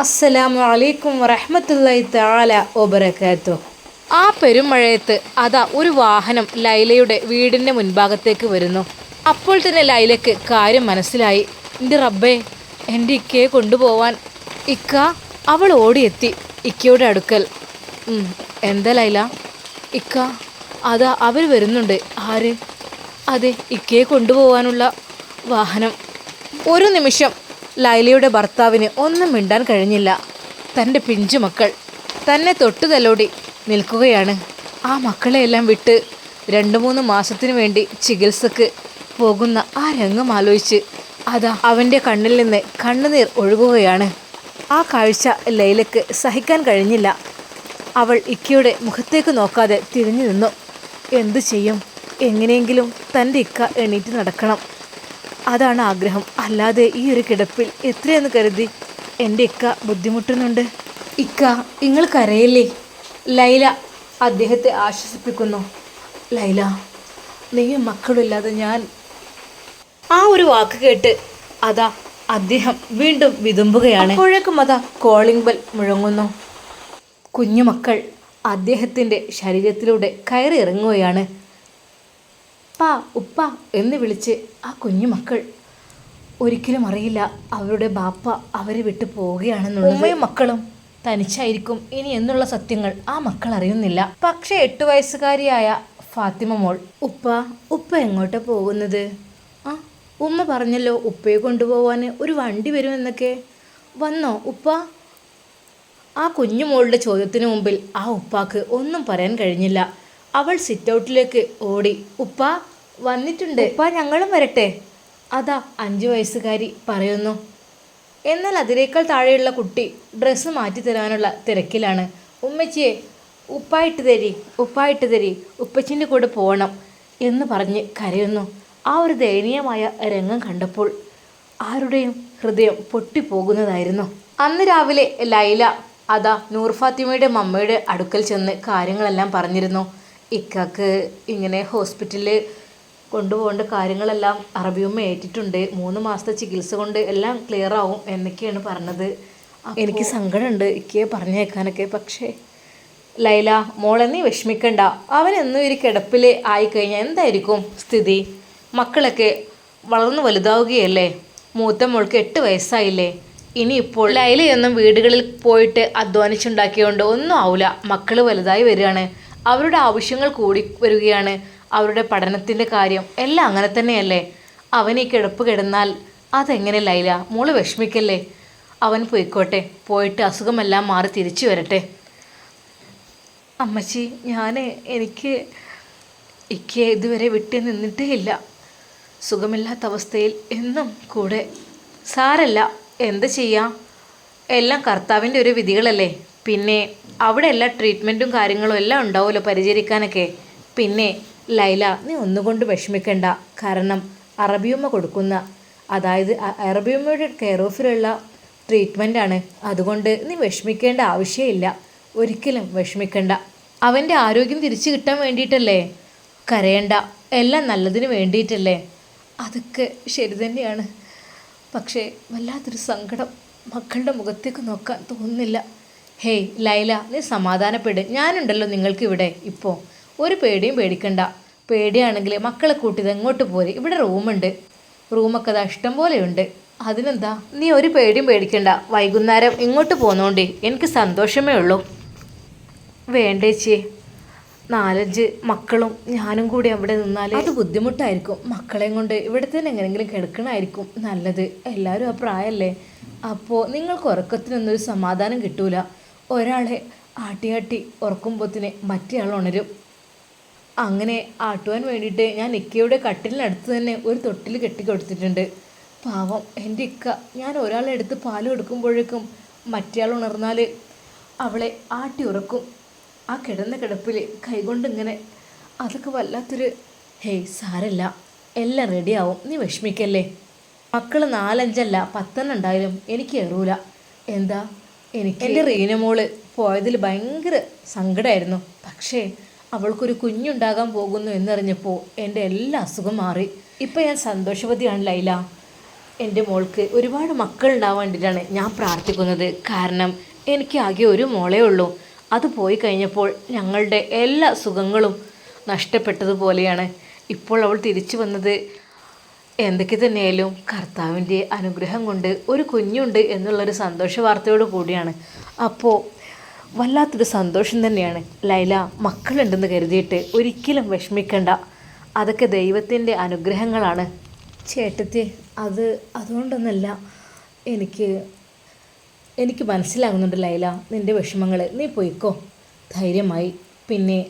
അസ്സലാമു അലൈക്കും വറഹ്മത്തുള്ളാഹി താല ഒബരക്കാത്തു ആ പെരുമഴയത്ത് അതാ ഒരു വാഹനം ലൈലയുടെ വീടിന്റെ മുൻഭാഗത്തേക്ക് വരുന്നു. അപ്പോൾ തന്നെ ലൈലയ്ക്ക് കാര്യം മനസ്സിലായി. എന്റെ റബ്ബേ എന്റെ ഇക്കയെ കൊണ്ടുപോവാൻ ഇക്ക അവൾ ഓടിയെത്തി ഇക്കയുടെ അടുക്കൽ. എന്താ ലൈല? ഇക്ക അതാ അവർ വരുന്നുണ്ട്. ആര്? അതെ ഇക്കയെ കൊണ്ടുപോകാനുള്ള വാഹനം. ഒരു നിമിഷം ലൈലയുടെ ഭർത്താവിന് ഒന്നും മിണ്ടാൻ കഴിഞ്ഞില്ല. തന്റെ പിഞ്ചു മക്കൾ തന്നെ തൊട്ടു തലോടി നിൽക്കുകയാണ്. ആ മക്കളെയെല്ലാം വിട്ട് രണ്ട് മൂന്ന് മാസത്തിനു വേണ്ടി ചികിത്സക്ക് പോകുന്ന ആ രംഗം ആലോചിച്ച് അതാ അവന്റെ കണ്ണിൽ നിന്ന് കണ്ണുനീർ ഒഴുകുകയാണ്. ആ കാഴ്ച ലൈലക്ക് സഹിക്കാൻ കഴിഞ്ഞില്ല. അവൾ ഇക്കയുടെ മുഖത്തേക്ക് നോക്കാതെ തിരിഞ്ഞു നിന്നു. എന്തു ചെയ്യും? എങ്ങനെയെങ്കിലും തന്റെ ഇക്ക എണീറ്റ് നടക്കണം. അതാണ് ആഗ്രഹം. അല്ലാതെ ഈ ഒരു കിടപ്പിൽ എത്രയെന്ന് കരുതി എന്റെ ഇക്ക ബുദ്ധിമുട്ടുന്നുണ്ട്. ഇക്ക നിങ്ങൾ കരയല്ലേ? ലൈല അദ്ദേഹത്തെ ആശ്വസിപ്പിക്കുന്നു. ലൈല നീയും മക്കളില്ലാതെ ഞാൻ ആ ഒരു വാക്ക് കേട്ട് അതാ അദ്ദേഹം വീണ്ടും വിതുമ്പുകയാണ്. അപ്പോഴേക്കും അതാ കോളിംഗ് ബെൽ മുഴങ്ങുന്നു. കുഞ്ഞുമക്കൾ അദ്ദേഹത്തിന്റെ ശരീരത്തിലൂടെ കയറി ഇറങ്ങുകയാണ്. പാ ഉപ്പ എന്ന് വിളിച്ച് ആ കുഞ്ഞു മക്കൾ ഒരിക്കലും അറിയില്ല അവരുടെ ബാപ്പ അവരെ വിട്ടു പോവുകയാണെന്നുള്ളത്. ഉമ്മയും മക്കളും തനിച്ചായിരിക്കും ഇനി എന്നുള്ള സത്യങ്ങൾ ആ മക്കൾ അറിയുന്നില്ല. പക്ഷേ എട്ടു വയസ്സുകാരിയായ ഫാത്തിമ മോൾ ഉപ്പ ഉപ്പ എങ്ങോട്ടാ പോകുന്നത്? ആ ഉമ്മ പറഞ്ഞല്ലോ ഉപ്പയെ കൊണ്ടുപോവാൻ ഒരു വണ്ടി വരുമെന്നൊക്കെ. വന്നോ ഉപ്പ? ആ കുഞ്ഞുമോളുടെ ചോദ്യത്തിന് മുമ്പിൽ ആ ഉപ്പാക്ക് ഒന്നും പറയാൻ കഴിഞ്ഞില്ല. അവൾ സിറ്റൗട്ടിലേക്ക് ഓടി. ഉപ്പ വന്നിട്ടുണ്ട്. ഉപ്പ ഞങ്ങളും വരട്ടെ. അതാ അഞ്ചു വയസ്സുകാരി പറയുന്നു. എന്നാൽ അതിനേക്കാൾ താഴെയുള്ള കുട്ടി ഡ്രസ്സ് മാറ്റി തരാനുള്ള തിരക്കിലാണ്. ഉമ്മച്ചിയെ ഉപ്പായിട്ട് തരി ഉപ്പായിട്ട് തരി ഉപ്പച്ചിന്റെ കൂടെ പോകണം എന്ന് പറഞ്ഞ് കരയുന്നു. ആ ഒരു ദയനീയമായ രംഗം കണ്ടപ്പോൾ ആരുടെയും ഹൃദയം പൊട്ടിപ്പോകുന്നതായിരുന്നു. അന്ന് രാവിലെ ലൈല അതാ നൂർ ഫാത്തിമയുടെ മമ്മയുടെ അടുക്കൽ ചെന്ന് കാര്യങ്ങളെല്ലാം പറഞ്ഞിരുന്നു. ഇക്കാക്ക് ഇങ്ങനെ ഹോസ്പിറ്റലിൽ കൊണ്ടുപോകേണ്ട കാര്യങ്ങളെല്ലാം അറബിയമ്മ ഏറ്റിട്ടുണ്ട്. മൂന്ന് മാസത്തെ ചികിത്സ കൊണ്ട് എല്ലാം ക്ലിയർ ആവും എന്നൊക്കെയാണ് പറഞ്ഞത്. എനിക്ക് സങ്കടമുണ്ട് ഇക്കയെ പറഞ്ഞേക്കാനൊക്കെ. പക്ഷേ ലൈല മോളെ നീ വിഷമിക്കണ്ട. അവൻ എന്നും ഒരു കിടപ്പിൽ ആയിക്കഴിഞ്ഞാൽ എന്തായിരിക്കും സ്ഥിതി? മക്കളൊക്കെ വളർന്നു വലുതാവുകയല്ലേ? മൂത്ത മോൾക്ക് എട്ട് വയസ്സായില്ലേ? ഇനിയിപ്പോൾ ലൈലയൊന്നും വീടുകളിൽ പോയിട്ട് അധ്വാനിച്ചുണ്ടാക്കിയതുകൊണ്ട് ഒന്നും ആവില്ല മക്കൾ വലുതായി വരികയാണ്. അവരുടെ ആവശ്യങ്ങൾ കൂടി വരികയാണ്. അവരുടെ പഠനത്തിന്റെ കാര്യം എല്ലാം അങ്ങനെ തന്നെയല്ലേ? അവൻ ഈ കിടപ്പ് കിടന്നാൽ അതെങ്ങനെ ലൈല? മോൾ വിഷമിക്കല്ലേ? അവൻ പോയിക്കോട്ടെ. പോയിട്ട് അസുഖമെല്ലാം മാറി തിരിച്ചു വരട്ടെ. അമ്മച്ചി ഞാൻ എനിക്ക് ഇക്ക് ഇതുവരെ വിട്ടു നിന്നിട്ടേ ഇല്ല. സുഖമില്ലാത്ത അവസ്ഥയിൽ എന്നും കൂടെ. സാരല്ല എന്ത് ചെയ്യാം? എല്ലാം കർത്താവിന്റെ ഒരു വിധികളല്ലേ? പിന്നെ അവിടെ എല്ലാ ട്രീറ്റ്മെന്റും കാര്യങ്ങളും എല്ലാം ഉണ്ടാവുമല്ലോ പരിചരിക്കാനൊക്കെ. പിന്നെ ലൈല നീ ഒന്നുകൊണ്ട് വിഷമിക്കണ്ട. കാരണം അറബിയുമ്മ കൊടുക്കുന്ന അതായത് അറബിയുമ്മയുടെ കെയർ ഓഫിലുള്ള ട്രീറ്റ്മെന്റാണ് അതുകൊണ്ട് നീ വിഷമിക്കേണ്ട ആവശ്യമില്ല. ഒരിക്കലും വിഷമിക്കണ്ട. അവന്റെ ആരോഗ്യം തിരിച്ചു കിട്ടാൻ വേണ്ടിയിട്ടല്ലേ? കരയണ്ട. എല്ലാം നല്ലതിന് വേണ്ടിയിട്ടല്ലേ? അതൊക്കെ ശരി തന്നെയാണ്. പക്ഷേ വല്ലാത്തൊരു സങ്കടം മക്കളുടെ മുഖത്തേക്ക് നോക്കാൻ തോന്നുന്നില്ല. ഹേയ് ലൈല നീ സമാധാനപ്പെട്. ഞാനുണ്ടല്ലോ നിങ്ങൾക്കിവിടെ. ഇപ്പോൾ ഒരു പേടിയും പേടിക്കണ്ട. പേടിയാണെങ്കിൽ മക്കളെ കൂട്ടിയത് എങ്ങോട്ട് പോരെ? ഇവിടെ റൂമുണ്ട്. റൂമൊക്കെ അത് ഇഷ്ടം പോലെയുണ്ട്. അതിനെന്താ? നീ ഒരു പേടിയും പേടിക്കണ്ട. വൈകുന്നേരം ഇങ്ങോട്ട് പോന്നോണ്ടേ. എനിക്ക് സന്തോഷമേ ഉള്ളൂ. വേണ്ടേച്ചി നാലഞ്ച് മക്കളും ഞാനും കൂടി അവിടെ നിന്നാൽ അത് ബുദ്ധിമുട്ടായിരിക്കും. മക്കളെയും കൊണ്ട് ഇവിടെ തന്നെ എങ്ങനെയെങ്കിലും കിടക്കണമായിരിക്കും നല്ലത്. എല്ലാവരും ആ പ്രായമല്ലേ അപ്പോൾ നിങ്ങൾക്ക് ഉറക്കത്തിനൊന്നും ഒരു സമാധാനം കിട്ടൂല. ഒരാളെ ആട്ടിയാട്ടി ഉറക്കുമ്പോത്തിന് മറ്റേ ആൾ ഉണരും. അങ്ങനെ ആട്ടുവാൻ വേണ്ടിയിട്ട് ഞാൻ ഇക്കയുടെ കട്ടിലിനടുത്ത് തന്നെ ഒരു തൊട്ടിൽ കെട്ടിക്കൊടുത്തിട്ടുണ്ട്. പാവം എന്റെ ഇക്ക. ഞാൻ ഒരാളെ എടുത്ത് പാൽ കൊടുക്കുമ്പോഴേക്കും മറ്റേയാൾ ഉണർന്നാൽ അവളെ ആട്ടി ഉറക്കും. ആ കിടന്ന കിടപ്പിൽ കൈകൊണ്ട് ഇങ്ങനെ അതൊക്കെ വല്ലാത്തൊരു ഹേയ് സാരല്ല. എല്ലാം റെഡിയാവും. നീ വിഷമിക്കല്ലേ? മക്കൾ നാലഞ്ചല്ല പത്തെണ്ണം ഉണ്ടായാലും എനിക്ക് എറൂല എന്താ? എനിക്ക് എന്റെ റീന മോൾ പോയതിൽ ഭയങ്കര സങ്കടമായിരുന്നു പക്ഷേ അവൾക്കൊരു കുഞ്ഞുണ്ടാകാൻ പോകുന്നു എന്നറിഞ്ഞപ്പോൾ എന്റെ എല്ലാ അസുഖം മാറി. ഇപ്പം ഞാൻ സന്തോഷവതിയാണ് ലൈല. എന്റെ മോൾക്ക് ഒരുപാട് മക്കൾ ഉണ്ടാവാൻ വേണ്ടിയിട്ടാണ് ഞാൻ പ്രാർത്ഥിക്കുന്നത്. കാരണം എനിക്ക് ആകെ ഒരു മോളേ ഉള്ളൂ. അത് പോയി കഴിഞ്ഞപ്പോൾ ഞങ്ങളുടെ എല്ലാ സുഖങ്ങളും നഷ്ടപ്പെട്ടതുപോലെയാണ്. ഇപ്പോൾ അവൾ തിരിച്ചു വന്നത് എന്തൊക്കെ തന്നെയായാലും കർത്താവിന്റെ അനുഗ്രഹം കൊണ്ട് ഒരു കുഞ്ഞുണ്ട് എന്നുള്ളൊരു സന്തോഷ വാർത്തയോട് കൂടിയാണ്. അപ്പോൾ വല്ലാത്തൊരു സന്തോഷം തന്നെയാണ്. ലൈല മക്കളുണ്ടെന്ന് കരുതിയിട്ട് ഒരിക്കലും വിഷമിക്കണ്ട. അതൊക്കെ ദൈവത്തിന്റെ അനുഗ്രഹങ്ങളാണ്. ചേട്ടത്തി അത് അതുകൊണ്ടൊന്നല്ല എനിക്ക് എനിക്ക് മനസ്സിലാകുന്നുണ്ട് ലൈല നിന്റെ വിഷമങ്ങൾ നീ പോയിക്കോ. ധൈര്യമായി. പിന്നെ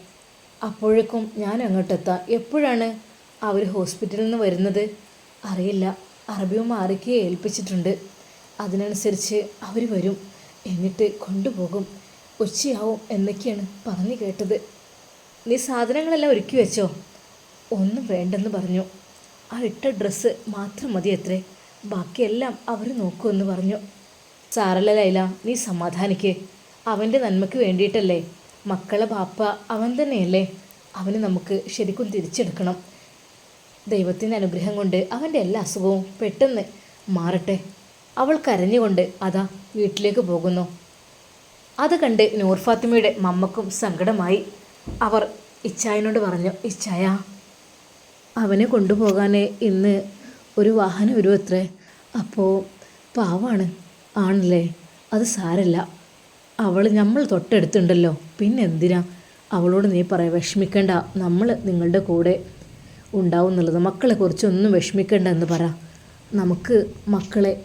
അപ്പോഴേക്കും ഞാൻ അങ്ങോട്ടെത്താം എപ്പോഴാണ് അവർ ഹോസ്പിറ്റലിൽ നിന്ന് വരുന്നത്? അറിയില്ല. അറബിയും മാറിക്ക് ഏൽപ്പിച്ചിട്ടുണ്ട്. അതിനനുസരിച്ച് അവർ വരും. എന്നിട്ട് കൊണ്ടുപോകും. ഉച്ചയാവും എന്നൊക്കെയാണ് പറഞ്ഞു കേട്ടത്. നീ സാധനങ്ങളെല്ലാം ഒരുക്കി വെച്ചോ? ഒന്നും വേണ്ടെന്ന് പറഞ്ഞു. ആ ഇട്ട ഡ്രസ്സ് മാത്രം മതി അത്രേ. ബാക്കിയെല്ലാം അവർ നോക്കുമെന്ന് പറഞ്ഞു. സാറല്ല ലൈല നീ സമാധാനിക്ക്. അവന്റെ നന്മയ്ക്ക് വേണ്ടിയിട്ടല്ലേ? മക്കളെ ബാപ്പ അവൻ തന്നെയല്ലേ? അവന് നമുക്ക് ശരിക്കും തിരിച്ചെടുക്കണം. ദൈവത്തിന്റെ അനുഗ്രഹം കൊണ്ട് അവന്റെ എല്ലാ അസുഖവും പെട്ടെന്ന് മാറട്ടെ. അവൾ കരഞ്ഞുകൊണ്ട് അതാ വീട്ടിലേക്ക് പോകുന്നു. അത് കണ്ട് നൂർ ഫാത്തിമയുടെ മമ്മക്കും സങ്കടമായി. അവർ ഇച്ചായനോട് പറഞ്ഞു ഇച്ചായ അവനെ കൊണ്ടുപോകാൻ ഇന്ന് ഒരു വാഹനം വരും അത്രേ അപ്പോൾ പാവാണ് ആണല്ലേ? അത് സാരല്ല. അവൾ നമ്മൾ തൊട്ടടുത്തുണ്ടല്ലോ. പിന്നെ എന്തിനാ അവളോട് നീ പറയാം വിഷമിക്കണ്ട. നമ്മൾ നിങ്ങളുടെ കൂടെ ഉണ്ടാവും എന്നുള്ളത്. മക്കളെ കുറിച്ചൊന്നും വിഷമിക്കേണ്ട എന്ന് പറ. നമുക്ക് മക്കളെ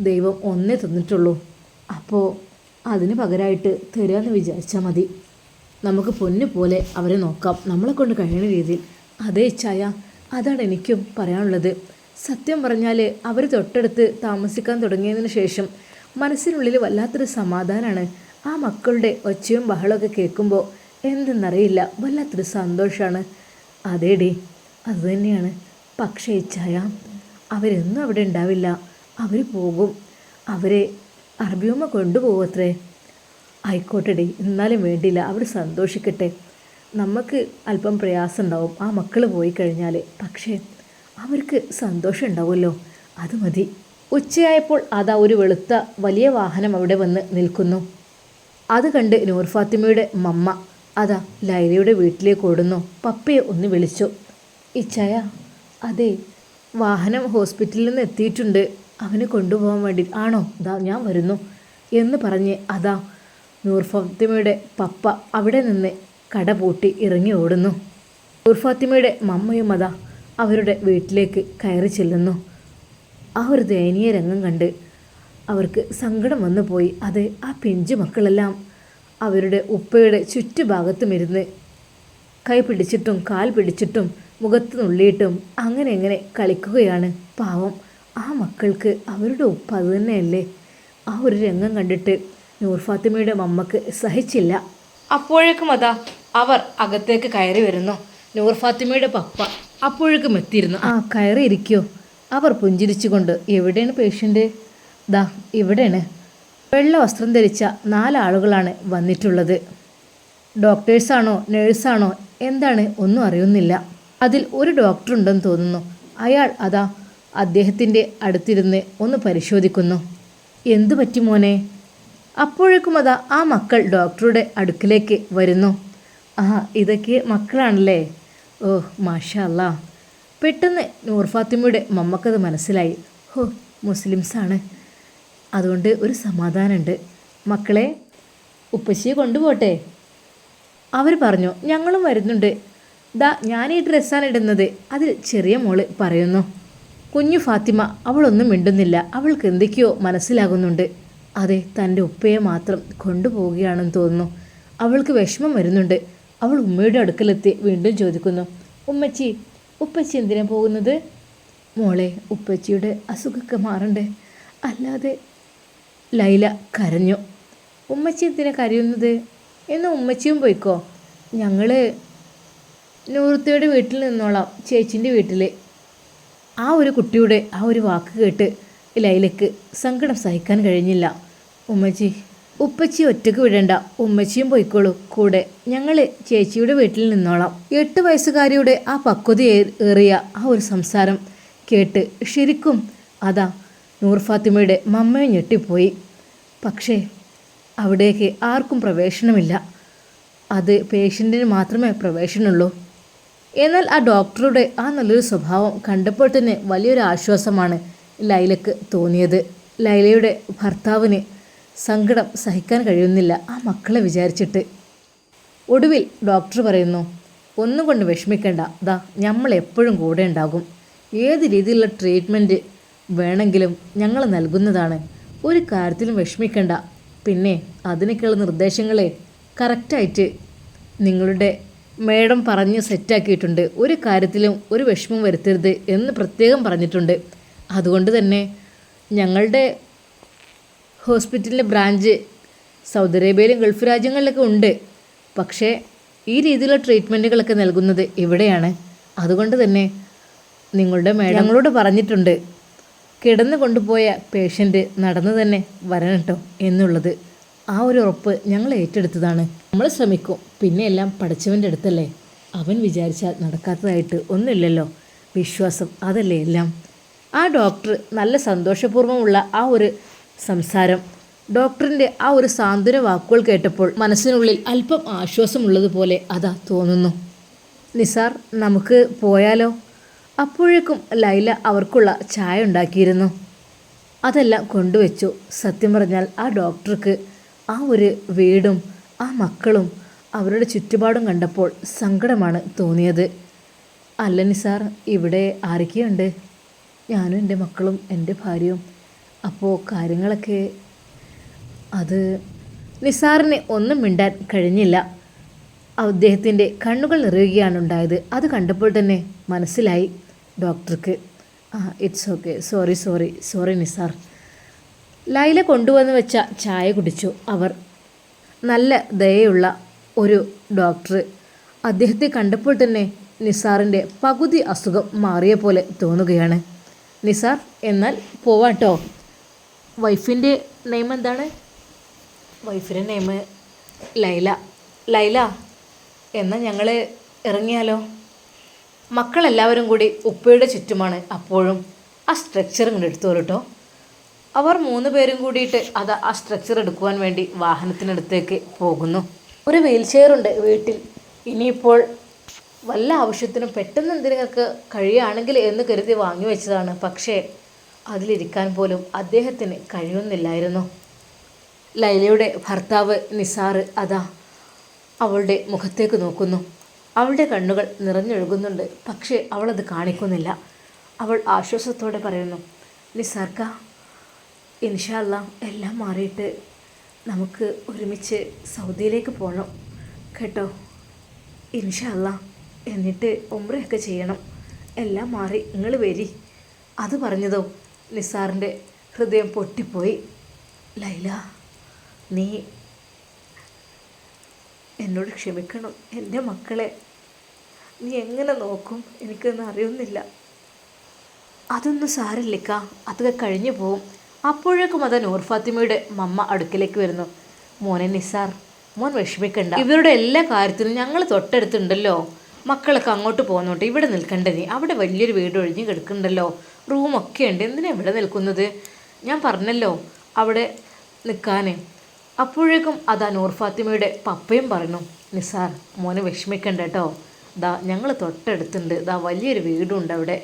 ദൈവം ഒന്നേ തന്നിട്ടുള്ളൂ. അപ്പോൾ അതിന് പകരമായിട്ട് തരാമെന്ന് വിചാരിച്ചാൽ മതി. നമുക്ക് പൊന്നു പോലെ അവരെ നോക്കാം. നമ്മളെ കൊണ്ട് കഴിയുന്ന രീതിയിൽ. അതേ ഇച്ഛായ അതാണ് എനിക്കും പറയാനുള്ളത്. സത്യം പറഞ്ഞാൽ അവർ തൊട്ടടുത്ത് താമസിക്കാൻ തുടങ്ങിയതിന് ശേഷം മനസ്സിനുള്ളിൽ വല്ലാത്തൊരു സമാധാനമാണ് ആ മക്കളുടെ ഒച്ചയും ബഹളമൊക്കെ കേൾക്കുമ്പോൾ എന്തെന്നറിയില്ല. വല്ലാത്തൊരു സന്തോഷമാണ് അതേടി. അതുതന്നെയാണ് പക്ഷേ ചായ അവരൊന്നും അവിടെ ഉണ്ടാവില്ല. അവർ പോകും. അവരെ അറബിയമ്മ കൊണ്ടുപോകത്രേ ആയിക്കോട്ടെടി എന്നാലും വേണ്ടില്ല അവർ സന്തോഷിക്കട്ടെ. നമുക്ക് അല്പം പ്രയാസം ഉണ്ടാവും ആ മക്കൾ പോയി കഴിഞ്ഞാൽ പക്ഷേ അവർക്ക് സന്തോഷം ഉണ്ടാവുമല്ലോ. അത് മതി. ഉച്ചയായപ്പോൾ അതാ ഒരു വെളുത്ത വലിയ വാഹനം അവിടെ വന്ന് നിൽക്കുന്നു. അത് കണ്ട് നൂർ ഫാത്തിമയുടെ മമ്മ അതാ ലൈലയുടെ വീട്ടിലേക്ക് ഓടുന്നു. പപ്പയെ ഒന്ന് വിളിച്ചു. ഇച്ചായ അതെ വാഹനം ഹോസ്പിറ്റലിൽ നിന്ന് എത്തിയിട്ടുണ്ട്. അവനെ കൊണ്ടുപോകാൻ വേണ്ടി. ആണോ? ദാ ഞാൻ വരുന്നു. എന്ന് പറഞ്ഞ് അതാ നൂർ ഫാത്തിമയുടെ പപ്പ അവിടെ നിന്ന് കട പൂട്ടി ഇറങ്ങി ഓടുന്നു. നൂർ ഫാത്തിമയുടെ മമ്മയും അതാ അവരുടെ വീട്ടിലേക്ക് കയറി ചെല്ലുന്നു. ആ ഒരു ദയനീയ രംഗം കണ്ട് അവർക്ക് സങ്കടം വന്നു പോയി. അത് ആ പിഞ്ചു മക്കളെല്ലാം അവരുടെ ഉപ്പയുടെ ചുറ്റുഭാഗത്തും ഇരുന്ന് കൈ പിടിച്ചിട്ടും കാൽ പിടിച്ചിട്ടും മുഖത്ത് നുള്ളിയിട്ടും അങ്ങനെ അങ്ങനെ കളിക്കുകയാണ് പാവം. ആ മക്കൾക്ക് അവരുടെ ഉപ്പ അത് തന്നെയല്ലേ? ആ ഒരു രംഗം കണ്ടിട്ട് നൂർ ഫാത്തിമയുടെ മമ്മക്ക് സഹിച്ചില്ല. അപ്പോഴേക്കും അതാ അവർ അകത്തേക്ക് കയറി വരുന്നു. നൂർ ഫാത്തിമയുടെ പപ്പ അപ്പോഴേക്കും എത്തിയിരുന്നു. ആ കയറി ഇരിക്കോ അവർ പുഞ്ചിരിച്ചുകൊണ്ട് എവിടെയാണ് പേഷ്യന്റ് ദാ ഇവിടെയാണ്. വെള്ള വസ്ത്രം ധരിച്ച നാലാളുകളാണ് വന്നിട്ടുള്ളത്. ഡോക്ടേഴ്സാണോ നേഴ്സാണോ എന്താണ് ഒന്നും അറിയുന്നില്ല. അതിൽ ഒരു ഡോക്ടർ ഉണ്ടെന്ന് തോന്നുന്നു. അയാൾ അതാ അദ്ദേഹത്തിന്റെ അടുത്തിരുന്ന് ഒന്ന് പരിശോധിക്കുന്നു. എന്തു പറ്റി മോനെ? അപ്പോഴേക്കും അതാ ആ മക്കൾ ഡോക്ടറുടെ അടുക്കിലേക്ക് വരുന്നു. ആ ഇതൊക്കെ മക്കളാണല്ലേ? ഓ മാഷാ അല്ലാ പെട്ടെന്ന് നൂർ ഫാത്തിമയുടെ മമ്മക്കത് മനസ്സിലായി. ഹോ മുസ്ലിംസാണ്. അതുകൊണ്ട് ഒരു സമാധാനമുണ്ട്. മക്കളെ ഉപ്പശ്ശിയെ കൊണ്ടുപോട്ടെ. അവർ പറഞ്ഞു ഞങ്ങളും വരുന്നുണ്ട്. ദാ ഞാൻ ഈ ഡ്രസ്സാണ് ഇടുന്നത്. അതിൽ ചെറിയ മോൾ പറയുന്നു. കുഞ്ഞു ഫാത്തിമ അവളൊന്നും മിണ്ടുന്നില്ല. അവൾക്ക് എന്തൊക്കെയോ മനസ്സിലാകുന്നുണ്ട്. അതെ തന്റെ ഉപ്പയെ മാത്രം കൊണ്ടുപോവുകയാണെന്ന് തോന്നുന്നു. അവൾക്ക് വിഷമം വരുന്നുണ്ട്. അവൾ ഉമ്മയുടെ അടുക്കലെത്തി വീണ്ടും ചോദിക്കുന്നു. ഉമ്മച്ചി ഉപ്പച്ചി എന്തിനാ പോകുന്നത്? മോളെ ഉപ്പച്ചിയുടെ അസുഖമൊക്കെ മാറണ്ടേ. അല്ലാതെ ലൈല കരഞ്ഞു. ഉമ്മച്ചി എന്തിനാ കരയുന്നത്? എന്നാൽ ഉമ്മച്ചിയും പോയിക്കോ. ഞങ്ങൾ നൂറുത്തയുടെ വീട്ടിൽ നിന്നോളാം ചേച്ചിന്റെ വീട്ടിൽ ആ ഒരു കുട്ടിയുടെ ആ ഒരു വാക്ക് കേട്ട് ലൈലക്ക് സങ്കടം സഹിക്കാൻ കഴിഞ്ഞില്ല. ഉമ്മച്ചി ഉപ്പച്ചി ഒറ്റയ്ക്ക് വിടണ്ട ഉമ്മച്ചിയും പോയിക്കോളൂ. കൂടെ ഞങ്ങൾ ചേച്ചിയുടെ വീട്ടിൽ നിന്നോളാം. എട്ട് വയസ്സുകാരിയുടെ ആ പക്വത ഏറിയ ആ ഒരു സംസാരം കേട്ട് ശരിക്കും അതാ നൂർ ഫാത്തിമയുടെ മമ്മയും ഞെട്ടിപ്പോയി. പക്ഷേ അവിടേക്ക് ആർക്കും പ്രവേശനമില്ല. അത് പേഷ്യന്റിന് മാത്രമേ പ്രവേശനമുള്ളൂ. എന്നാൽ ആ ഡോക്ടറുടെ ആ നല്ലൊരു സ്വഭാവം കണ്ടപ്പോൾ തന്നെ വലിയൊരു ആശ്വാസമാണ് ലൈലക്ക് തോന്നിയത്. ലൈലയുടെ ഭർത്താവിന് സങ്കടം സഹിക്കാൻ കഴിയുന്നില്ല ആ മക്കളെ വിചാരിച്ചിട്ട്. ഒടുവിൽ ഡോക്ടർ പറയുന്നു ഒന്നും കൊണ്ട് വിഷമിക്കേണ്ട. ദാ നമ്മൾ എപ്പോഴും കൂടെ ഉണ്ടാകും. ഏത് രീതിയിലുള്ള ട്രീറ്റ്മെന്റ് വേണമെങ്കിലും ഞങ്ങൾ നൽകുന്നതാണ്. ഒരു കാര്യത്തിലും വിഷമിക്കേണ്ട. പിന്നെ അതിനൊക്കെയുള്ള നിർദ്ദേശങ്ങളെ കറക്റ്റായിട്ട് നിങ്ങളുടെ മേഡം പറഞ്ഞ് സെറ്റാക്കിയിട്ടുണ്ട്. ഒരു കാര്യത്തിലും ഒരു വിഷമം വരുത്തരുത് എന്ന് പ്രത്യേകം പറഞ്ഞിട്ടുണ്ട്. അതുകൊണ്ട് തന്നെ ഞങ്ങളുടെ ഹോസ്പിറ്റലിന്റെ ബ്രാഞ്ച് സൗദി അറേബ്യയിലും ഗൾഫ് രാജ്യങ്ങളിലൊക്കെ ഉണ്ട്. പക്ഷേ ഈ രീതിയിലുള്ള ട്രീറ്റ്മെന്റുകളൊക്കെ നൽകുന്നത് ഇവിടെയാണ്. അതുകൊണ്ട് തന്നെ നിങ്ങളുടെ മേഡങ്ങളോട് പറഞ്ഞിട്ടുണ്ട്. കിടന്നു കൊണ്ടുപോയ പേഷ്യന്റ് നടന്നു തന്നെ വരണം കേട്ടോ എന്നുള്ളത്. ആ ഒരു ഉറപ്പ് ഞങ്ങൾ ഏറ്റെടുത്തതാണ്. നമ്മൾ ശ്രമിക്കും. പിന്നെ എല്ലാം പഠിച്ചവന്റെ അടുത്തല്ലേ? അവൻ വിചാരിച്ചാൽ നടക്കാത്തതായിട്ട് ഒന്നുമില്ലല്ലോ. വിശ്വാസം അതല്ലേ എല്ലാം? ആ ഡോക്ടർ നല്ല സന്തോഷപൂർവമുള്ള ആ ഒരു സംസാരം ഡോക്ടറിന്റെ ആ ഒരു സാന്ത്വന വാക്കുകൾ കേട്ടപ്പോൾ മനസ്സിനുള്ളിൽ അല്പം ആശ്വാസമുള്ളതുപോലെ അതാ തോന്നുന്നു. നിസാർ നമുക്ക് പോയാലോ? അപ്പോഴേക്കും ലൈല അവർക്കുള്ള ചായ ഉണ്ടാക്കിയിരുന്നു. അതെല്ലാം കൊണ്ടുവച്ചു. സത്യം പറഞ്ഞാൽ ആ ഡോക്ടർക്ക് ആ ഒരു വീടും ആ മക്കളും അവരുടെ ചുറ്റുപാടും കണ്ടപ്പോൾ സങ്കടമാണ് തോന്നിയത്. അല്ല നിസാർ ഇവിടെ ആരൊക്കെയുണ്ട്? ഞാനും എന്റെ മക്കളും എന്റെ ഭാര്യയും. അപ്പോൾ കാര്യങ്ങളൊക്കെ? അത് നിസാറിന് ഒന്നും മിണ്ടാൻ കഴിഞ്ഞില്ല. അദ്ദേഹത്തിന്റെ കണ്ണുകൾ നിറയുകയാണ് ഉണ്ടായത്. അത് കണ്ടപ്പോൾ തന്നെ മനസ്സിലായി ഡോക്ടർക്ക്. ആ it's okay sorry sorry sorry Nisar. Laila കൊണ്ടുവന്ന് വെച്ച ചായ കുടിച്ചു. അവർ നല്ല ദയയുള്ള ഒരു ഡോക്ടർ. അദ്ദേഹത്തെ കണ്ടപ്പോൾ തന്നെ നിസാറിന്റെ പകുതി അസുഖം മാറിയ പോലെ തോന്നുകയാണ്. നിസാർ എന്നാൽ പോവാട്ടോ. വൈഫിന്റെ നെയിം എന്താണ്? വൈഫിന്റെ നെയിം ലൈല. ലൈല എന്നാൽ ഞങ്ങൾ ഇറങ്ങിയാലോ? മക്കളെല്ലാവരും കൂടി ഉപ്പയുടെ ചുറ്റുമാണ്. അപ്പോഴും ആ സ്ട്രക്ചർ ഇങ്ങോട്ട് എടുത്തോളൂ കേട്ടോ അവർ മൂന്ന് പേരും കൂടിയിട്ട് അത് ആ സ്ട്രക്ചർ എടുക്കുവാൻ വേണ്ടി വാഹനത്തിനടുത്തേക്ക് പോകുന്നു. ഒരു വീൽ ഉണ്ട് വീട്ടിൽ. ഇനിയിപ്പോൾ വല്ല ആവശ്യത്തിനും പെട്ടെന്ന് എന്തിനൊക്കെ കഴിയുകയാണെങ്കിൽ എന്ന് കരുതി വാങ്ങി വെച്ചതാണ്. പക്ഷേ അതിലിരിക്കാൻ പോലും അദ്ദേഹത്തിന് കഴിയുന്നില്ലായിരുന്നു. ലൈലയുടെ ഭർത്താവ് നിസാറ് അതാ അവളുടെ മുഖത്തേക്ക് നോക്കുന്നു. അവളുടെ കണ്ണുകൾ നിറഞ്ഞൊഴുകുന്നുണ്ട്. പക്ഷേ അവളത് കാണിക്കുന്നില്ല. അവൾ ആശ്വാസത്തോടെ പറയുന്നു നിസാർക്ക ഇൻഷാല്ല എല്ലാം മാറിയിട്ട് നമുക്ക് ഒരുമിച്ച് സൗദിയിലേക്ക് പോകണം കേട്ടോ? ഇൻഷാല്ല എന്നിട്ട് ഒമ്രയൊക്കെ ചെയ്യണം. എല്ലാം മാറി. നിങ്ങൾ വരി. അത് പറഞ്ഞതോ? നിസാറിന്റെ ഹൃദയം പൊട്ടിപ്പോയി. ലൈല നീ എന്നോട് ക്ഷമിക്കണം. എന്റെ മക്കളെ നീ എങ്ങനെ നോക്കും? എനിക്കൊന്നും അറിയുന്നില്ല. അതൊന്നും സാരില്ലിക്ക അതൊക്കെ കഴിഞ്ഞു പോവും. അപ്പോഴേക്കും അത് നൂർ ഫാത്തിമയുടെ മമ്മ അടുക്കിലേക്ക് വരുന്നു. മോനെ നിസാർ മോൻ വിഷമിക്കണ്ട. ഇവരുടെ എല്ലാ കാര്യത്തിനും ഞങ്ങൾ തൊട്ടടുത്തുണ്ടല്ലോ. മക്കളൊക്കെ അങ്ങോട്ട് പോകുന്നോട്ട് ഇവിടെ നിൽക്കണ്ട നീ? അവിടെ വലിയൊരു വീട് ഒഴിഞ്ഞ് കിടക്കുന്നുണ്ടല്ലോ റൂമൊക്കെ ഉണ്ട്. എന്തിനാ ഇവിടെ നിൽക്കുന്നത്? ഞാൻ പറഞ്ഞല്ലോ അവിടെ നിൽക്കാൻ അപ്പോഴേക്കും അതാ നൂർ ഫാത്തിമയുടെ പപ്പയും പറഞ്ഞു നിസാർ മോനെ വിഷമിക്കണ്ട കേട്ടോ ദാ ഞങ്ങൾ തൊട്ടടുത്തുണ്ട്. ദാ വലിയൊരു വീടുണ്ട് അവിടെ.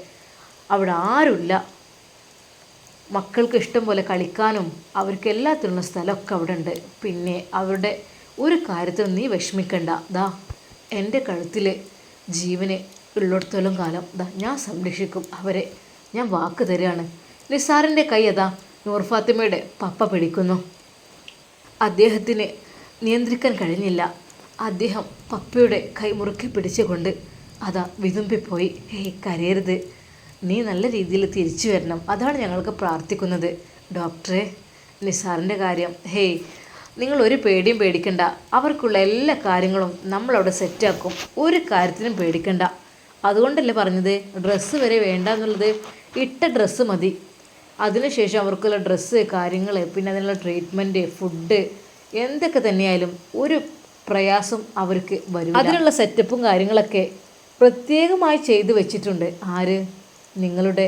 അവിടെ ആരുമില്ല. മക്കൾക്ക് ഇഷ്ടം പോലെ കളിക്കാനും അവർക്ക് എല്ലാത്തിനുള്ള സ്ഥലമൊക്കെ അവിടെ ഉണ്ട് പിന്നെ അവരുടെ ഒരു കാര്യത്തിനും നീ വിഷമിക്കണ്ട. ദാ എന്റെ കഴുത്തിൽ ജീവന് ഉള്ളിടത്തോളം കാലം. ദാ ഞാൻ സംരക്ഷിക്കും അവരെ. ഞാൻ വാക്ക് തരികയാണ്. നിസാറിന്റെ കൈ അതാ നൂർ ഫാത്തിമയുടെ പപ്പ പിടിക്കുന്നു. അദ്ദേഹത്തിന് നിയന്ത്രിക്കാൻ കഴിഞ്ഞില്ല. അദ്ദേഹം പപ്പയുടെ കൈ മുറുക്കി പിടിച്ചുകൊണ്ട് അതാ വിതുമ്പിപ്പോയി. ഹേയ് കരയരുത്. നീ നല്ല രീതിയിൽ തിരിച്ചു വരണം. അതാണ് ഞങ്ങൾക്ക് പ്രാർത്ഥിക്കുന്നത്. ഡോക്ടറെ നിസാറിന്റെ കാര്യം. ഹേയ് നിങ്ങൾ ഒരു പേടിയും പേടിക്കണ്ട. അവർക്കുള്ള എല്ലാ കാര്യങ്ങളും നമ്മളവിടെ സെറ്റാക്കും. ഒരു കാര്യത്തിനും പേടിക്കണ്ട. അതുകൊണ്ടല്ലേ പറഞ്ഞത്? ഡ്രസ്സ് വരെ വേണ്ട എന്നുള്ളത് ഇട്ട ഡ്രസ്സ് മതി. അതിനുശേഷം അവർക്കുള്ള ഡ്രസ്സ് കാര്യങ്ങൾ പിന്നെ അതിനുള്ള ട്രീറ്റ്മെന്റ് ഫുഡ് എന്തൊക്കെ തന്നെയായാലും ഒരു പ്രയാസം അവർക്ക് വരും അതിനുള്ള സെറ്റപ്പും കാര്യങ്ങളൊക്കെ പ്രത്യേകമായി ചെയ്തു വെച്ചിട്ടുണ്ട്. ആര്? നിങ്ങളുടെ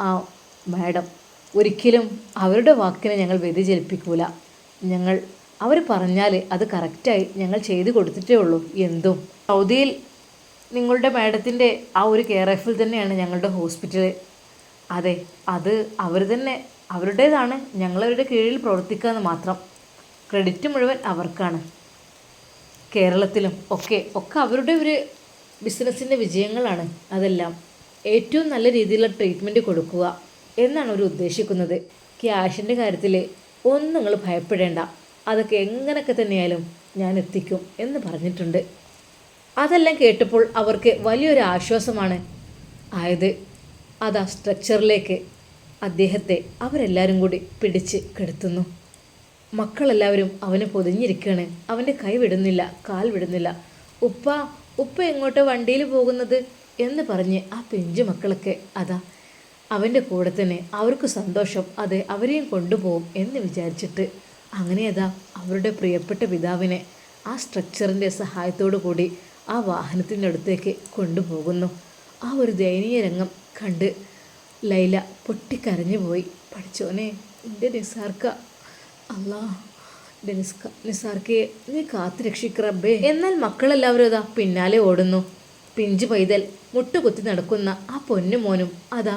ആ മാഡം ഒരിക്കലും അവരുടെ വാക്കിനെ ഞങ്ങൾ വ്യതിചലിപ്പിക്കൂല. ഞങ്ങൾ അവർ പറഞ്ഞാൽ അത് കറക്റ്റായി ഞങ്ങൾ ചെയ്തു കൊടുത്തിട്ടേ ഉള്ളൂ എന്തും. സൗദിയിൽ നിങ്ങളുടെ മാഡത്തിന്റെ ആ ഒരു കെയർ എഫിൽ തന്നെയാണ് ഞങ്ങളുടെ ഹോസ്പിറ്റൽ അതെ അത് അവർ തന്നെ അവരുടേതാണ്. ഞങ്ങളവരുടെ കീഴിൽ പ്രവർത്തിക്കാമെന്ന് മാത്രം. ക്രെഡിറ്റ് മുഴുവൻ അവർക്കാണ്. കേരളത്തിലും ഒക്കെ ഒക്കെ അവരുടെ ഒരു ബിസിനസ്സിന്റെ വിജയങ്ങളാണ് അതെല്ലാം. ഏറ്റവും നല്ല രീതിയിലുള്ള ട്രീറ്റ്മെന്റ് കൊടുക്കുക എന്നാണ് അവർ ഉദ്ദേശിക്കുന്നത്. ക്യാഷിന്റെ കാര്യത്തിൽ ഒന്നും നിങ്ങൾ ഭയപ്പെടേണ്ട. അതൊക്കെ എങ്ങനെയൊക്കെ തന്നെയായാലും ഞാൻ എത്തിക്കും എന്ന് പറഞ്ഞിട്ടുണ്ട്. അതെല്ലാം കേട്ടപ്പോൾ അവർക്ക് വലിയൊരു ആശ്വാസമാണ് ആയത്. അത് ആ സ്ട്രക്ചറിലേക്ക് അദ്ദേഹത്തെ അവരെല്ലാവരും കൂടി പിടിച്ച് കെടുത്തുന്നു. മക്കളെല്ലാവരും അവനെ പൊതിഞ്ഞിരിക്കുകയാണ് അവന്റെ കൈ വിടുന്നില്ല കാൽ വിടുന്നില്ല. ഉപ്പ ഉപ്പ എങ്ങോട്ടോ വണ്ടിയിൽ പോകുന്നത്? എന്ന് പറഞ്ഞ് ആ പിഞ്ചു മക്കളൊക്കെ അതാ അവന്റെ കൂടെ തന്നെ അവർക്ക് സന്തോഷം അതെ അവരെയും കൊണ്ടുപോകും എന്ന് വിചാരിച്ചിട്ട് അങ്ങനെ അതാ അവരുടെ പ്രിയപ്പെട്ട പിതാവിനെ ആ സ്ട്രക്ചറിന്റെ സഹായത്തോടു കൂടി ആ വാഹനത്തിന്റെ അടുത്തേക്ക് കൊണ്ടുപോകുന്നു. ആ ഒരു ദയനീയ രംഗം കണ്ട് ലൈല പൊട്ടിക്കരഞ്ഞു പോയി. പഠിച്ചോനെ എന്റെ നിസാർക്ക അല്ലാ നിസാർക്കയെ നീ കാത്തു രക്ഷിക്കറബേ എന്നാൽ മക്കളെല്ലാവരും അതാ പിന്നാലെ ഓടുന്നു. പിഞ്ചു പൈതൽ മുട്ടുകുത്തി നടക്കുന്ന ആ പൊന്നു മോനും അതാ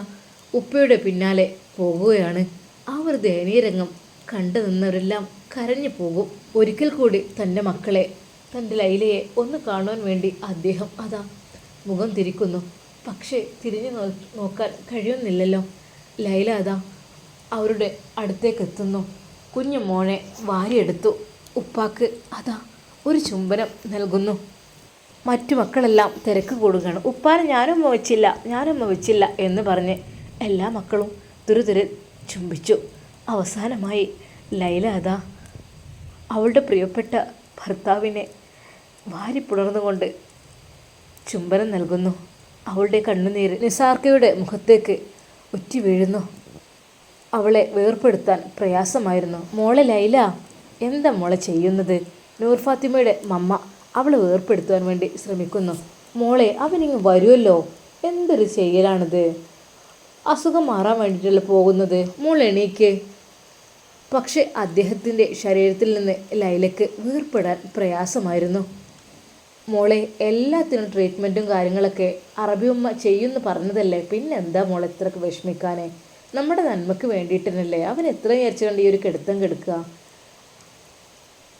ഉപ്പയുടെ പിന്നാലെ പോവുകയാണ്. ആ ഒരു ദയനീയരംഗം കണ്ടു നിന്നവരെല്ലാം കരഞ്ഞു പോകും. ഒരിക്കൽ കൂടി തന്റെ മക്കളെ തന്റെ ലൈലയെ ഒന്ന് കാണുവാൻ വേണ്ടി അദ്ദേഹം അതാ മുഖം തിരിക്കുന്നു. പക്ഷേ തിരിഞ്ഞു നോ നോക്കാൻ കഴിയുന്നില്ലല്ലോ. ലൈല അതാ അവരുടെ അടുത്തേക്ക് എത്തുന്നു കുഞ്ഞു മോനെ വാരിയെടുത്തു. ഉപ്പാക്ക് അതാ ഒരു ചുംബനം നൽകുന്നു. മറ്റു മക്കളെല്ലാം തിരക്ക് കൂടുകയാണ്. ഉപ്പാനെ ഞാനമ്മ വെച്ചില്ല ഞാനമ്മ വെച്ചില്ല എന്ന് പറഞ്ഞ് എല്ലാ മക്കളും തുരുതുരെ ചുംബിച്ചു. അവസാനമായി ലൈല അതാ അവളുടെ പ്രിയപ്പെട്ട ഭർത്താവിനെ വാരി പുണർന്നുകൊണ്ട് ചുംബനം നൽകുന്നു. അവളുടെ കണ്ണുനീര് നിസാർക്കയുടെ മുഖത്തേക്ക് ഉറ്റി വീഴുന്നു. അവളെ വേർപ്പെടുത്താൻ പ്രയാസമായിരുന്നു. മോളെ ലൈല എന്താ മോളെ ചെയ്യുന്നത്? നൂർ ഫാത്തിമയുടെ മമ്മ അവളെ വേർപ്പെടുത്തുവാൻ വേണ്ടി ശ്രമിക്കുന്നു. മോളെ അവനിങ്ങ് വരുമല്ലോ എന്തൊരു ചെയ്യലാണിത്? അസുഖം മാറാൻ വേണ്ടിയിട്ടല്ല പോകുന്നത്? മോൾ എണീക്ക്. പക്ഷെ അദ്ദേഹത്തിന്റെ ശരീരത്തിൽ നിന്ന് ലൈലക്ക് വേർപ്പെടാൻ പ്രയാസമായിരുന്നു. മോളെ എല്ലാത്തിനും ട്രീറ്റ്മെന്റും കാര്യങ്ങളൊക്കെ അറബി ഉമ്മ ചെയ്യുമെന്ന് പറഞ്ഞതല്ലേ? പിന്നെന്താ മോളെ ഇത്രക്ക് വിഷമിക്കാനേ? നമ്മുടെ നന്മയ്ക്ക് വേണ്ടിയിട്ടല്ലേ? അവൻ എത്ര വിചാരിച്ചുകൊണ്ട് ഈ ഒരു കെടുത്തം കെടുക്കുക?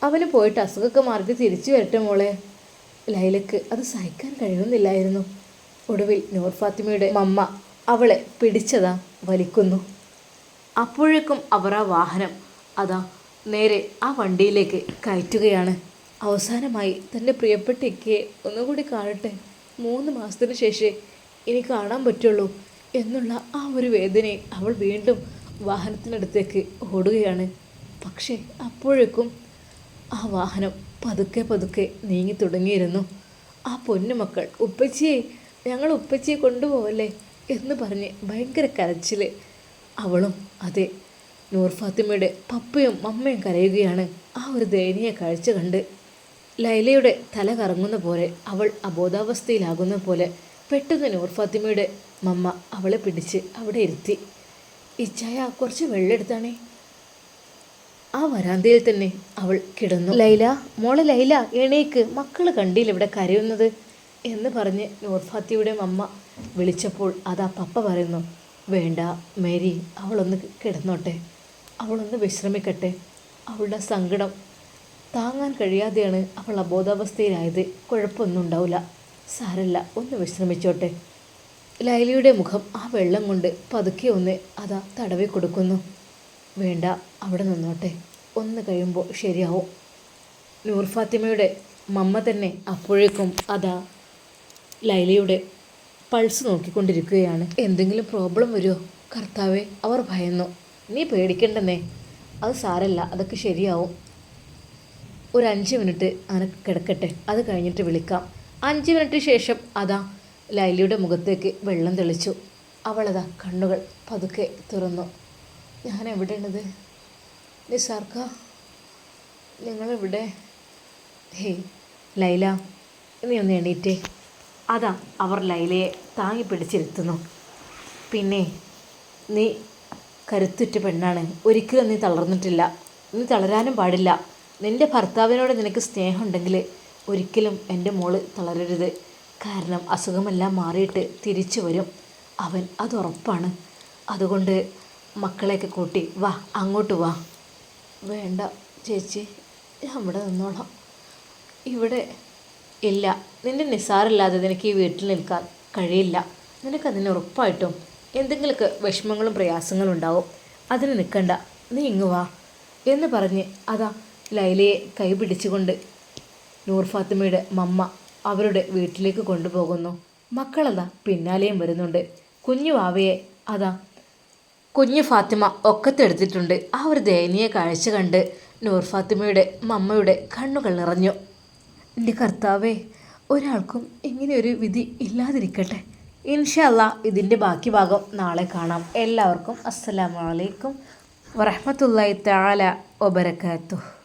അവന് പോയിട്ട് അസുഖമൊക്കെ മാറിയിട്ട് തിരിച്ചു വരട്ടെ മോളെ. ലൈലക്ക് അത് സഹിക്കാൻ കഴിയുന്നില്ലായിരുന്നു. ഒടുവിൽ നൂർ ഫാത്തിമയുടെ മമ്മ അവളെ പിടിച്ചതാ വലിക്കുന്നു. അപ്പോഴേക്കും അവർ ആ വാഹനം അതാ നേരെ ആ വണ്ടിയിലേക്ക് കയറ്റുകയാണ്. അവസാനമായി തന്റെ പ്രിയപ്പെട്ട ഇക്കയെ ഒന്നുകൂടി കാണട്ടെ. മൂന്ന് മാസത്തിന് ശേഷമേ ഇനി കാണാൻ പറ്റുള്ളൂ എന്നുള്ള ആ ഒരു വേദനയെ അവൾ വീണ്ടും വാഹനത്തിനടുത്തേക്ക് ഓടുകയാണ്. പക്ഷേ അപ്പോഴേക്കും ആ വാഹനം പതുക്കെ പതുക്കെ നീങ്ങി തുടങ്ങിയിരുന്നു. ആ പൊന്നുമക്കൾ ഉപ്പച്ചിയെ ഞങ്ങൾ ഉപ്പച്ചിയെ കൊണ്ടുപോവല്ലേ? എന്ന് പറഞ്ഞ് ഭയങ്കര കരച്ചിൽ അവളും അതെ നൂർ ഫാത്തിമയുടെ പപ്പയും അമ്മയും കരയുകയാണ്. ആ ഒരു ദയനീയ കാഴ്ച കണ്ട് ലൈലയുടെ തല കറങ്ങുന്ന പോലെ അവൾ അബോധാവസ്ഥയിലാകുന്ന പോലെ പെട്ടെന്ന് നൂർ ഫാത്തിമയുടെ മമ്മ അവളെ പിടിച്ച് അവിടെ ഇരുത്തി. ഇച്ചായ കുറച്ച് വെള്ളം എടുത്താണേ ആ വരാന്തയിൽ തന്നെ അവൾ കിടന്നു. ലൈല മോളെ ലൈല എണീക്ക്. മക്കൾ കണ്ടില്ല ഇവിടെ കരയുന്നത്? എന്ന് പറഞ്ഞ് നോർഫാത്തിയുടെ അമ്മ വിളിച്ചപ്പോൾ അതാ പപ്പ പറയുന്നു വേണ്ട മേരി അവളൊന്ന് കിടന്നോട്ടെ. അവളൊന്ന് വിശ്രമിക്കട്ടെ. അവളുടെ സങ്കടം താങ്ങാൻ കഴിയാതെയാണ് അവൾ അബോധാവസ്ഥയിലായത്. കുഴപ്പമൊന്നും ഉണ്ടാവില്ല. സാരല്ല ഒന്ന് വിശ്രമിച്ചോട്ടെ. ലൈലയുടെ മുഖം ആ വെള്ളം കൊണ്ട് പതുക്കെ ഒന്ന് അതാ തടവി കൊടുക്കുന്നു വേണ്ട അവിടെ നിന്നോട്ടെ. ഒന്ന് കഴിയുമ്പോൾ ശരിയാവും. നൂർ ഫാത്തിമയുടെ മമ്മ തന്നെ അപ്പോഴേക്കും അതാ ലൈലയുടെ പൾസ് നോക്കിക്കൊണ്ടിരിക്കുകയാണ്. എന്തെങ്കിലും പ്രോബ്ലം വരുമോ കർത്താവെ അവർ ഭയന്നു. നീ പേടിക്കണ്ടെന്നേ. അത് സാരല്ല അതൊക്കെ ശരിയാവും. ഒരു അഞ്ച് മിനിറ്റ് അങ്ങനെ കിടക്കട്ടെ. അത് കഴിഞ്ഞിട്ട് വിളിക്കാം. അഞ്ച് മിനിറ്റ് ശേഷം അതാ ലൈലയുടെ മുഖത്തേക്ക് വെള്ളം തെളിച്ചു. അവളതാ കണ്ണുകൾ പതുക്കെ തുറന്നു. ഞാൻ എവിടെയാണത് നിസാർക്ക നിങ്ങളെവിടെ? ഹേ ലൈല നീ ഒന്ന് എണീറ്റേ. അതാ അവർ ലൈലയെ താങ്ങി പിടിച്ചിരുത്തുന്നു. പിന്നെ നീ കരുത്തുറ്റ പെണ്ണാണ്. ഒരിക്കലും നീ തളർന്നിട്ടില്ല. നീ തളരാനും പാടില്ല. നിന്റെ ഭർത്താവിനോട് നിനക്ക് സ്നേഹമുണ്ടെങ്കിൽ ഒരിക്കലും എന്റെ മോൾ തളരരുത്. കാരണം അസുഖമെല്ലാം മാറിയിട്ട് തിരിച്ചു വരും. അവൻ അത് ഉറപ്പാണ്. അതുകൊണ്ട് മക്കളെയൊക്കെ കൂട്ടി വാ അങ്ങോട്ട് വാ. വേണ്ട ചേച്ചി ഞാൻ ഇവിടെ നിന്നോളാം. ഇവിടെ ഇല്ല. നിന്റെ നിസാറില്ലാതെ നിനക്ക് ഈ വീട്ടിൽ നിൽക്കാൻ കഴിയില്ല. നിനക്കതിന് ഉറപ്പായിട്ടും എന്തെങ്കിലുമൊക്കെ വിഷമങ്ങളും പ്രയാസങ്ങളും ഉണ്ടാവും. അതിന് നിൽക്കണ്ട. നീ ഇങ്ങ് വാ. എന്ന് പറഞ്ഞ് അതാ ലൈലയെ കൈ പിടിച്ചുകൊണ്ട് നൂർ ഫാത്തിമയുടെ മമ്മ അവരുടെ വീട്ടിലേക്ക് കൊണ്ടുപോകുന്നു. മക്കളതാ പിന്നാലെയും വരുന്നുണ്ട്. കുഞ്ഞു വാവയെ അതാ കുഞ്ഞു ഫാത്തിമ ഒക്കത്തെടുത്തിട്ടുണ്ട് ആ ഒരു ദയനീയ കാഴ്ച കണ്ട് നൂർ ഫാത്തിമയുടെ മമ്മയുടെ കണ്ണുകൾ നിറഞ്ഞു. എന്റെ കർത്താവേ ഒരാൾക്കും ഇങ്ങനെയൊരു വിധി ഇല്ലാതിരിക്കട്ടെ. ഇൻഷല്ല ഇതിന്റെ ബാക്കി ഭാഗം നാളെ കാണാം. എല്ലാവർക്കും അസ്സലാമലൈക്കും വറഹമത്തല്ലായി താല വബരക്കാത്തു